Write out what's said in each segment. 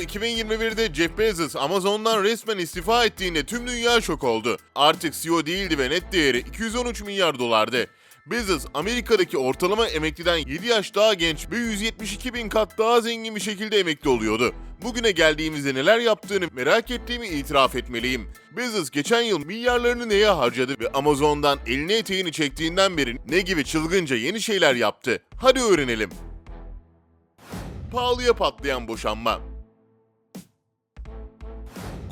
2021'de Jeff Bezos Amazon'dan resmen istifa ettiğinde tüm dünya şok oldu. Artık CEO değildi ve net değeri 213 milyar dolardı. Bezos, Amerika'daki ortalama emekliden 7 yaş daha genç ve 172 bin kat daha zengin bir şekilde emekli oluyordu. Bugüne geldiğimizde neler yaptığını merak ettiğimi itiraf etmeliyim. Bezos geçen yıl milyarlarını neye harcadı ve Amazon'dan elini eteğini çektiğinden beri ne gibi çılgınca yeni şeyler yaptı? Hadi öğrenelim. Pahalıya patlayan boşanma.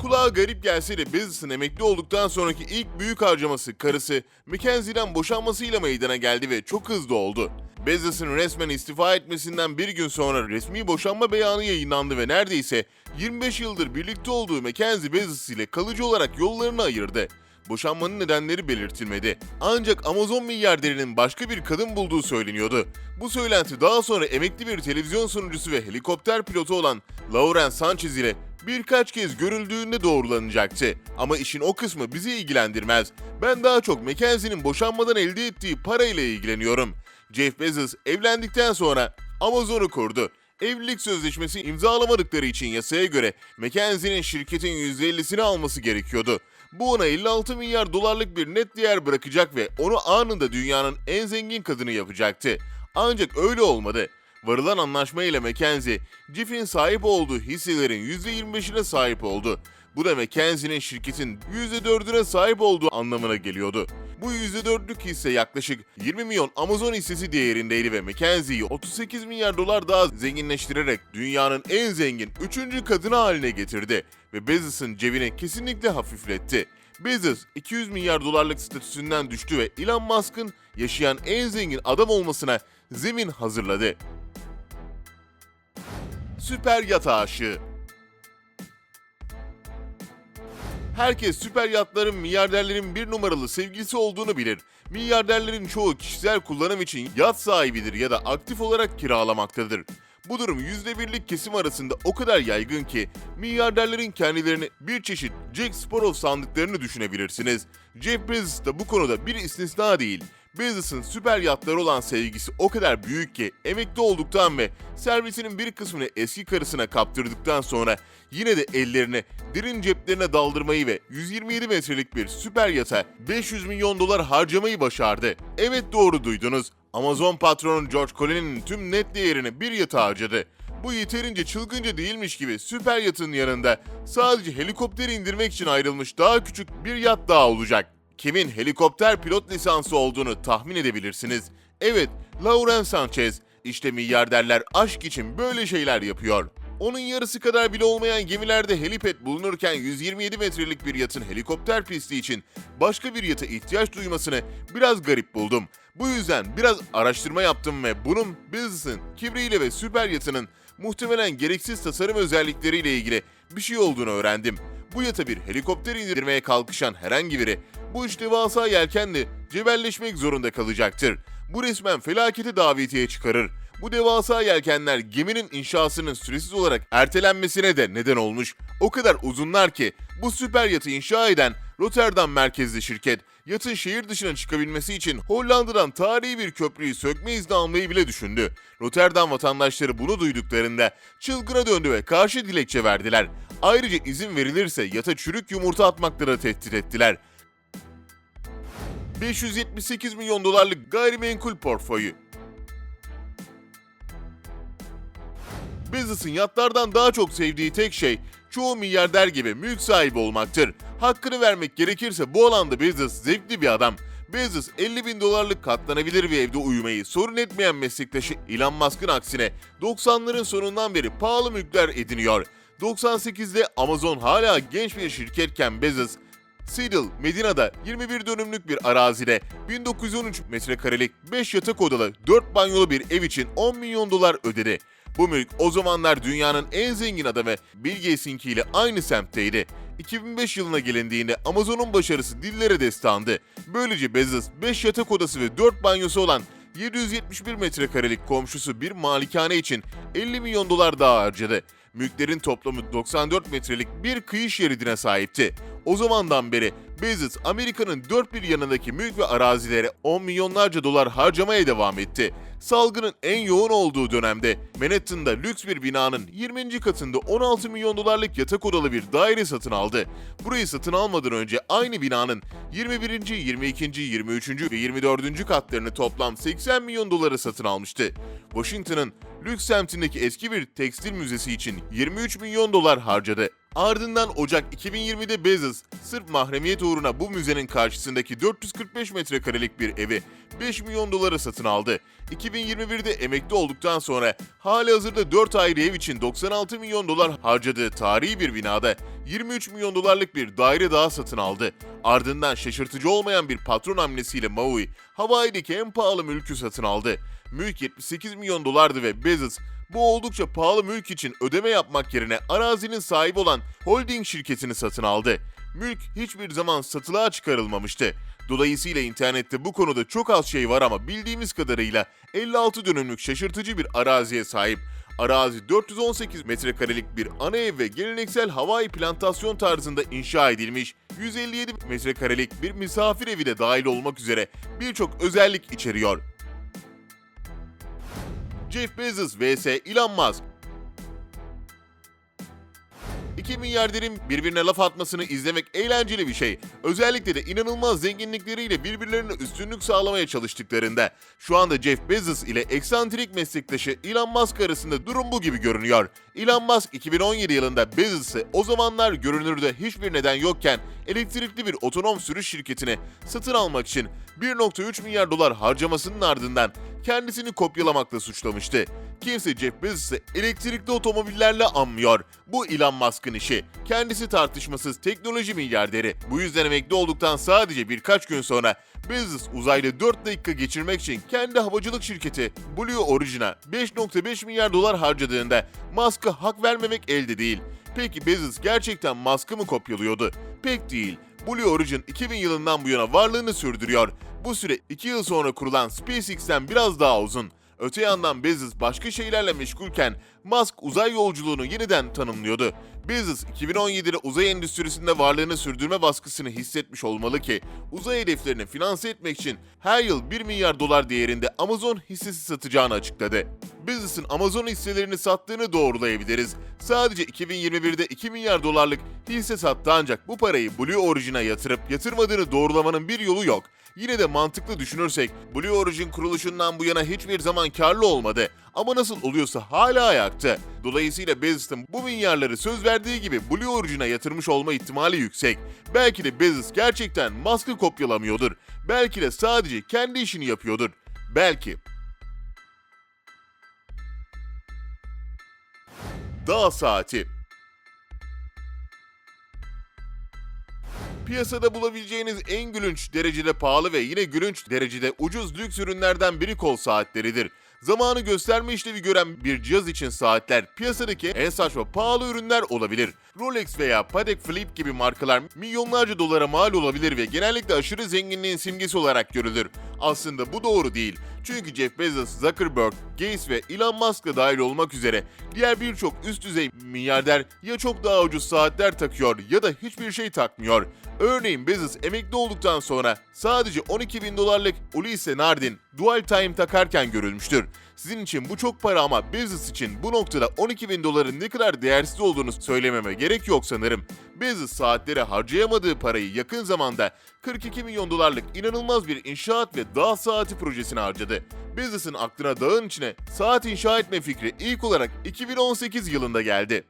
Kulağa garip gelse de Bezos'un emekli olduktan sonraki ilk büyük harcaması karısı Mackenzie'den boşanmasıyla meydana geldi ve çok hızlı oldu. Bezos'un resmen istifa etmesinden bir gün sonra resmi boşanma beyanı yayınlandı ve neredeyse 25 yıldır birlikte olduğu Mackenzie Bezos ile kalıcı olarak yollarını ayırdı. Boşanmanın nedenleri belirtilmedi. Ancak Amazon milyarderinin başka bir kadın bulduğu söyleniyordu. Bu söylenti daha sonra emekli bir televizyon sunucusu ve helikopter pilotu olan Lauren Sanchez ile birkaç kez görüldüğünde doğrulanacaktı. Ama işin o kısmı bizi ilgilendirmez. Ben daha çok Mackenzie'nin boşanmadan elde ettiği parayla ilgileniyorum. Jeff Bezos evlendikten sonra Amazon'u kurdu. Evlilik sözleşmesi imzalamadıkları için yasaya göre Mackenzie'nin şirketin %50'sini alması gerekiyordu. Bu ona 56 milyar dolarlık bir net değer bırakacak ve onu anında dünyanın en zengin kadını yapacaktı. Ancak öyle olmadı. Varılan anlaşma ile Mackenzie, Jeff'in sahip olduğu hisselerin %25'ine sahip oldu. Bu da Mackenzie'nin şirketin %4'üne sahip olduğu anlamına geliyordu. Bu %4'lük hisse yaklaşık 20 milyon Amazon hissesi değerindeydi ve Mackenzie'yi 38 milyar dolar daha zenginleştirerek dünyanın en zengin 3. kadını haline getirdi ve Bezos'un cebini kesinlikle hafifletti. Bezos 200 milyar dolarlık statüsünden düştü ve Elon Musk'ın yaşayan en zengin adam olmasına zemin hazırladı. Süper yat aşığı Herkes süper yatların milyarderlerin bir numaralı sevgilisi olduğunu bilir. Milyarderlerin çoğu kişisel kullanım için yat sahibidir ya da aktif olarak kiralamaktadır. Bu durum %1'lik kesim arasında o kadar yaygın ki milyarderlerin kendilerini bir çeşit Jack Sparrow sandıklarını düşünebilirsiniz. Jeff Bezos da bu konuda bir istisna değil. Bezos'ın süper yatları olan sevgisi o kadar büyük ki emekli olduktan ve servisinin bir kısmını eski karısına kaptırdıktan sonra yine de ellerini derin ceplerine daldırmayı ve 127 metrelik bir süper yata 500 milyon dolar harcamayı başardı. Evet doğru duydunuz. Amazon patronu George Clooney'nin tüm net değerini bir yata harcadı. Bu yeterince çılgınca değilmiş gibi süper yatın yanında sadece helikopteri indirmek için ayrılmış daha küçük bir yat daha olacak. Kimin helikopter pilot lisansı olduğunu tahmin edebilirsiniz. Evet, Lauren Sanchez. İşte milyarderler aşk için böyle şeyler yapıyor. Onun yarısı kadar bile olmayan gemilerde helipad bulunurken 127 metrelik bir yatın helikopter pisti için başka bir yata ihtiyaç duymasını biraz garip buldum. Bu yüzden biraz araştırma yaptım ve bunun Bezos'ın kibriyle ve süper yatının muhtemelen gereksiz tasarım özellikleriyle ilgili bir şey olduğunu öğrendim. Bu yata bir helikopter indirmeye kalkışan herhangi biri bu iş devasa yelkenle cebelleşmek zorunda kalacaktır. Bu resmen felakete davetiye çıkarır. Bu devasa yelkenler geminin inşasının süresiz olarak ertelenmesine de neden olmuş. O kadar uzunlar ki bu süper yatı inşa eden Rotterdam merkezli şirket yatın şehir dışına çıkabilmesi için Hollanda'dan tarihi bir köprüyü sökme izni almayı bile düşündü. Rotterdam vatandaşları bunu duyduklarında çılgına döndü ve karşı dilekçe verdiler. Ayrıca izin verilirse yata çürük yumurta atmakla da tehdit ettiler. 578 milyon dolarlık gayrimenkul portföyü. Bezos'un yatlardan daha çok sevdiği tek şey çoğu milyarder gibi mülk sahibi olmaktır. Hakkını vermek gerekirse bu alanda Bezos zevkli bir adam. Bezos 50 bin dolarlık katlanabilir bir evde uyumayı sorun etmeyen meslektaşı Elon Musk'ın aksine 90'ların sonundan beri pahalı mülkler ediniyor. 98'de Amazon hala genç bir şirketken Bezos Seattle, Medina'da 21 dönümlük bir arazide 1913 metrekarelik 5 yatak odalı 4 banyolu bir ev için 10 milyon dolar ödedi. Bu mülk o zamanlar dünyanın en zengin adamı Bill Gates'inkiyle aynı semtteydi. 2005 yılına gelindiğinde Amazon'un başarısı dillere destandı. Böylece Bezos 5 yatak odası ve 4 banyosu olan 771 metrekarelik komşusu bir malikane için 50 milyon dolar daha harcadı. Mülklerin toplamı 94 metrelik bir kıyı şeridine sahipti. O zamandan beri Bezos Amerika'nın dört bir yanındaki mülk ve arazilere 10 milyonlarca dolar harcamaya devam etti. Salgının en yoğun olduğu dönemde Manhattan'da lüks bir binanın 20. katında 16 milyon dolarlık yatak odalı bir daire satın aldı. Burayı satın almadan önce aynı binanın 21. 22. 23. ve 24. katlarını toplam 80 milyon dolara satın almıştı. Washington'ın lüks semtindeki eski bir tekstil müzesi için 23 milyon dolar harcadı. Ardından Ocak 2020'de Bezos sırf mahremiyet uğruna bu müzenin karşısındaki 445 metrekarelik bir evi 5 milyon dolara satın aldı. 2021'de emekli olduktan sonra hali hazırda 4 ayrı ev için 96 milyon dolar harcadığı tarihi bir binada 23 milyon dolarlık bir daire daha satın aldı. Ardından şaşırtıcı olmayan bir patron hamlesiyle Maui, Hawaii'deki en pahalı mülkü satın aldı. Mülk 78 milyon dolardı ve Bezos bu oldukça pahalı mülk için ödeme yapmak yerine arazinin sahibi olan holding şirketini satın aldı. Mülk hiçbir zaman satılığa çıkarılmamıştı. Dolayısıyla internette bu konuda çok az şey var ama bildiğimiz kadarıyla 56 dönümlük şaşırtıcı bir araziye sahip. Arazi 418 metrekarelik bir ana ev ve geleneksel Hawaii plantasyon tarzında inşa edilmiş, 157 metrekarelik bir misafir evi de dahil olmak üzere birçok özellik içeriyor. Jeff Bezos vs Elon Musk. İki milyarderin birbirine laf atmasını izlemek eğlenceli bir şey. Özellikle de inanılmaz zenginlikleriyle birbirlerine üstünlük sağlamaya çalıştıklarında. Şu anda Jeff Bezos ile eksantrik meslektaşı Elon Musk arasında durum bu gibi görünüyor. Elon Musk 2017 yılında Bezos'ı o zamanlar görünürde hiçbir neden yokken elektrikli bir otonom sürüş şirketini satın almak için 1.3 milyar dolar harcamasının ardından kendisini kopyalamakla suçlamıştı. Kimse Jeff Bezos'ı elektrikli otomobillerle anmıyor. Bu Elon Musk'ın işi. Kendisi tartışmasız teknoloji milyarderi. Bu yüzden emekli olduktan sadece birkaç gün sonra Bezos uzayda 4 dakika geçirmek için kendi havacılık şirketi Blue Origin'a 5.5 milyar dolar harcadığında Musk'a hak vermemek elde değil. Peki Bezos gerçekten Musk'ı mı kopyalıyordu? Pek değil. Blue Origin 2000 yılından bu yana varlığını sürdürüyor. Bu süre 2 yıl sonra kurulan SpaceX'ten biraz daha uzun. Öte yandan Bezos başka şeylerle meşgulken Musk uzay yolculuğunu yeniden tanımlıyordu. Bezos 2017'de uzay endüstrisinde varlığını sürdürme baskısını hissetmiş olmalı ki uzay hedeflerini finanse etmek için her yıl 1 milyar dolar değerinde Amazon hissesi satacağını açıkladı. Bezos'un Amazon hisselerini sattığını doğrulayabiliriz. Sadece 2021'de 2 milyar dolarlık hisse sattı ancak bu parayı Blue Origin'a yatırıp yatırmadığını doğrulamanın bir yolu yok. Yine de mantıklı düşünürsek Blue Origin kuruluşundan bu yana hiçbir zaman karlı olmadı. Ama nasıl oluyorsa hala ayakta. Dolayısıyla Bezos'un bu milyarları söz verdiği gibi Blue Origin'a yatırmış olma ihtimali yüksek. Belki de Bezos gerçekten Musk'ı kopyalamıyordur. Belki de sadece kendi işini yapıyordur. Belki. Dağ saati Piyasada bulabileceğiniz en gülünç derecede pahalı ve yine gülünç derecede ucuz lüks ürünlerden biri kol saatleridir. Zamanı gösterme işlevi gören bir cihaz için saatler piyasadaki en saçma pahalı ürünler olabilir. Rolex veya Patek Philippe gibi markalar milyonlarca dolara mal olabilir ve genellikle aşırı zenginliğin simgesi olarak görülür. Aslında bu doğru değil. Çünkü Jeff Bezos, Zuckerberg, Gates ve Elon Musk da dahil olmak üzere diğer birçok üst düzey milyarder ya çok daha ucuz saatler takıyor ya da hiçbir şey takmıyor. Örneğin Bezos emekli olduktan sonra sadece 12 bin dolarlık Ulysses Nardin Dual Time takarken görülmüştür. Sizin için bu çok para ama Bezos için bu noktada 12 bin doların ne kadar değersiz olduğunu söylememe gerek yok sanırım. Bezos saatlere harcayamadığı parayı yakın zamanda 42 milyon dolarlık inanılmaz bir inşaat ve dağ saati projesine harcadı. Bezos'un aklına dağın içine saat inşa etme fikri ilk olarak 2018 yılında geldi.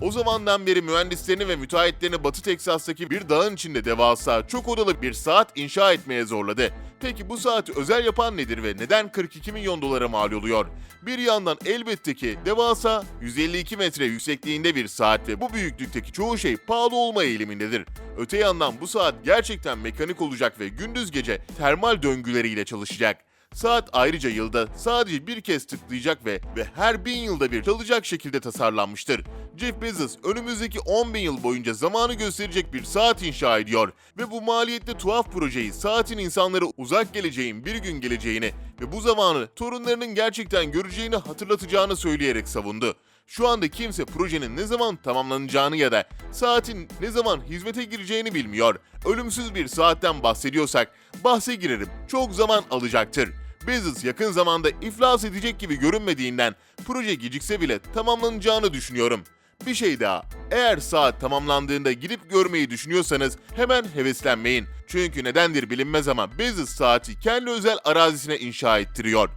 O zamandan beri mühendislerini ve müteahhitlerini Batı Teksas'taki bir dağın içinde devasa, çok odalı bir saat inşa etmeye zorladı. Peki bu saati özel yapan nedir ve neden 42 milyon dolara mal oluyor? Bir yandan elbette ki devasa 152 metre yüksekliğinde bir saat ve bu büyüklükteki çoğu şey pahalı olma eğilimindedir. Öte yandan bu saat gerçekten mekanik olacak ve gündüz gece termal döngüleriyle çalışacak. Saat ayrıca yılda sadece bir kez tıklayacak ve ve her bin yılda bir çalacak şekilde tasarlanmıştır. Jeff Bezos önümüzdeki 10 bin yıl boyunca zamanı gösterecek bir saat inşa ediyor ve bu maliyetli tuhaf projeyi saatin insanları uzak geleceğin bir gün geleceğini ve bu zamanı torunlarının gerçekten göreceğini hatırlatacağını söyleyerek savundu. Şu anda kimse projenin ne zaman tamamlanacağını ya da saatin ne zaman hizmete gireceğini bilmiyor. Ölümsüz bir saatten bahsediyorsak bahse girerim. Çok zaman alacaktır. Bezos yakın zamanda iflas edecek gibi görünmediğinden proje gecikse bile tamamlanacağını düşünüyorum. Bir şey daha. Eğer saat tamamlandığında gidip görmeyi düşünüyorsanız hemen heveslenmeyin. Çünkü nedendir bilinmez ama Bezos saati kendi özel arazisine inşa ettiriyor.